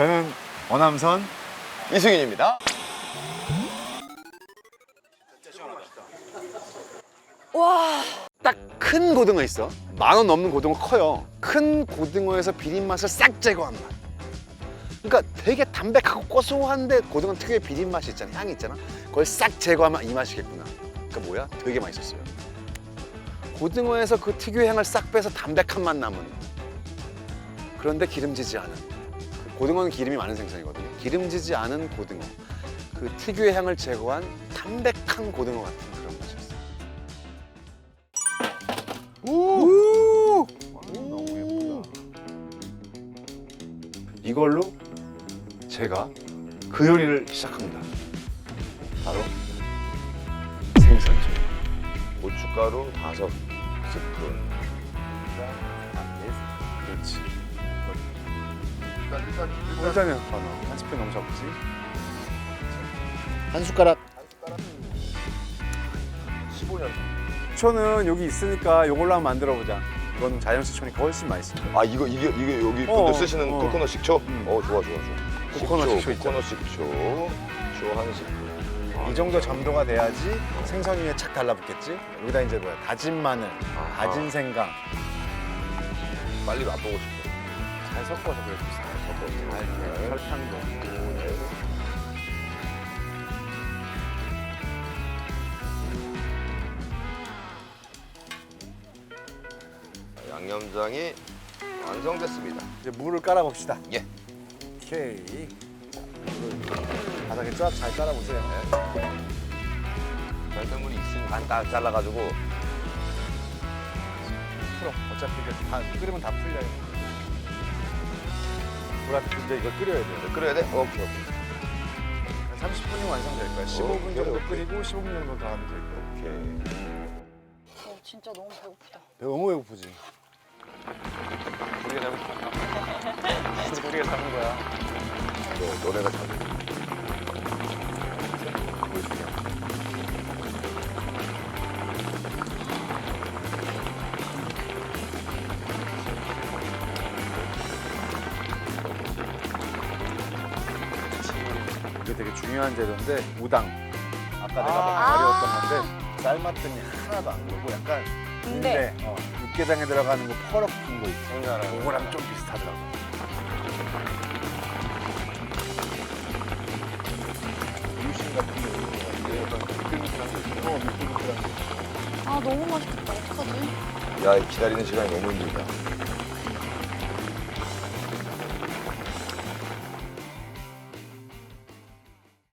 저는 어남선 이승윤입니다. 와. 딱 큰 고등어 있어. 만 원 넘는 고등어 커요. 큰 고등어에서 비린 맛을 싹 제거한 맛. 그러니까 되게 담백하고 고소한데 고등어 특유의 비린 맛이 있잖아, 향이 있잖아. 그걸 싹 제거하면 이 맛이겠구나. 그러니까 뭐야? 되게 맛있었어요. 고등어에서 그 특유의 향을 싹 빼서 담백한 맛 남은. 그런데 기름지지 않은. 고등어는 기름이 많은 생선이거든요. 기름지지 않은 고등어. 그 특유의 향을 제거한 담백한 고등어 같은 그런 맛이었어요. 우! 너무 예쁘다. 이걸로 제가 그 요리를 시작합니다. 바로 생선찜. 고춧가루 다섯 스푼. 일단은 한 스푼 너무 적지. 한 숟가락. 15년. 식초는 여기 있으니까 이걸로 한번 만들어 보자. 이건 자연 식초니까 훨씬 맛있어. 아 이거 이게 이게 여기 어, 분들 쓰시는 어. 코코넛 식초? 음. 어 좋아 좋아 좋아. 코코넛 식초 코코넛 식초. 식초 한 스푼. 이 정도 점도가 돼야지 생선 위에 착 달라붙겠지. 여기다 이제 뭐야 다진 마늘, 아하. 다진 생강 빨리 맛보고 싶어. 잘 섞어서 그래도 잘 섞어서 잘 이렇게 설탕 넣고 양념장이 완성됐습니다. 이제 물을 깔아 봅시다. 예. 오케이. 물을 바닥에 쫙 잘 깔아 보세요. 별들물이 있으니까 딱 잘라가지고 풀어. 어차피 이게 다 끓이면 다 풀려요. 물한테 이제 이걸 끓여야 돼요. 끓여야 돼? 오케이 오케이. 한 30분이 완성될 거야. 15분 오케이, 정도 오케이. 끓이고 15분 정도 더 하면 될 거야. 오케이. 어, 진짜 너무 배고프다. 너무 배고프지. 우리가 잡은 우리가 잡은 거야. 너, 너네가 잡은. 이게 되게 중요한 재료인데 우당. 아까 내가 아. 말이었던 건데 삶았더니 하나도 안 들고 약간 근데 근데 어, 육개장에 들어가는 거 퍼럭한 거 있어. 생각나는 그거랑 좀 비슷하더라고. 유신 같은 거 이런 거 같은데 약간 미끌미끌한 거 있어. 어, 미끌미끌한 거. 아 너무 맛있겠다. 어떡하지? 야 기다리는 시간이 너무 힘들다.